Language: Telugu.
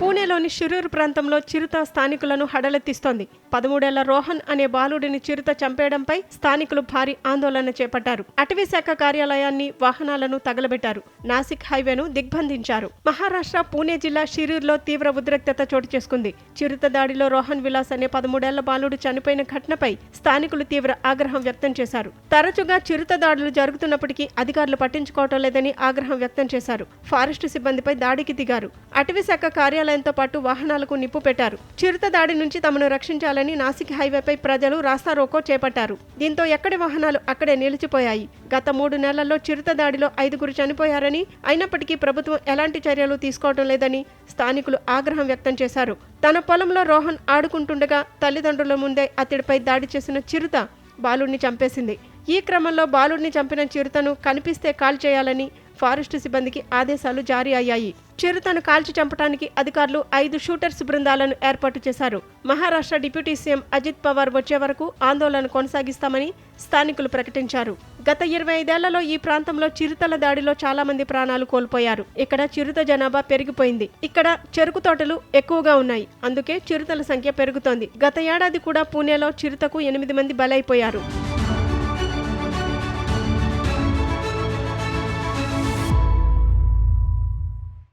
పూణేలోని షిరూర్ ప్రాంతంలో చిరుత స్థానికులను హడలెత్తిస్తోంది. పదమూడేళ్ళ రోహన్ అనే బాలుడిని చిరుత చంపేయడంపై స్థానికులు భారీ ఆందోళన చేపట్టారు. అటవీ శాఖ కార్యాలయాన్ని వాహనాలను తగలబెట్టారు. నాసిక్ హైవేను దిగ్బంధించారు. మహారాష్ట్ర పూణే జిల్లా షిరూర్లో తీవ్ర ఉద్రిక్తత చోటు చేసుకుంది. చిరుత దాడిలో రోహన్ విలాస్ అనే పదమూడేళ్ళ బాలుడు చనిపోయిన ఘటనపై స్థానికులు తీవ్ర ఆగ్రహం వ్యక్తం చేశారు. తరచుగా చిరుత దాడులు జరుగుతున్నప్పటికీ అధికారులు పట్టించుకోవటం లేదని ఆగ్రహం వ్యక్తం చేశారు. ఫారెస్టు సిబ్బందిపై దాడికి దిగారు. అటవీ శాఖ కార్యాలయంతో పాటు వాహనాలకు నిప్పు పెట్టారు. చిరుత దాడి నుంచి తమను రక్షించాలని నాసిక్ హైవేపై ప్రజలు రాస్తారోకో చేపట్టారు. దీంతో ఎక్కడి వాహనాలు అక్కడే నిలిచిపోయాయి. గత మూడు నెలల్లో చిరుత దాడిలో ఐదుగురు చనిపోయారని అయినప్పటికీ ప్రభుత్వం ఎలాంటి చర్యలు తీసుకోవడం లేదని స్థానికులు ఆగ్రహం వ్యక్తం చేశారు. తన పొలంలో రోహన్ ఆడుకుంటుండగా తల్లిదండ్రుల ముందే అతడిపై దాడి చేసిన చిరుత బాలుడిని చంపేసింది. ఈ క్రమంలో బాలుడిని చంపిన చిరుతను కనిపిస్తే కాల్ చేయాలని ఫారెస్టు సిబ్బందికి ఆదేశాలు జారీ అయ్యాయి. చిరుతను కాల్చి చంపడానికి అధికారులు ఐదు షూటర్స్ బృందాలను ఏర్పాటు చేశారు. మహారాష్ట్ర డిప్యూటీ సీఎం అజిత్ పవార్ వచ్చే వరకు ఆందోళన కొనసాగిస్తామని స్థానికులు ప్రకటించారు. గత ఇరవై ఐదేళ్ళలో ఈ ప్రాంతంలో చిరుతల దాడిలో చాలా మంది ప్రాణాలు కోల్పోయారు. ఇక్కడ చిరుత జనాభా పెరిగిపోయింది. ఇక్కడ చెరుకు తోటలు ఎక్కువగా ఉన్నాయి. అందుకే చిరుతల సంఖ్య పెరుగుతోంది. గత ఏడాది కూడా పూణేలో చిరుతకు ఎనిమిది మంది బలైపోయారు.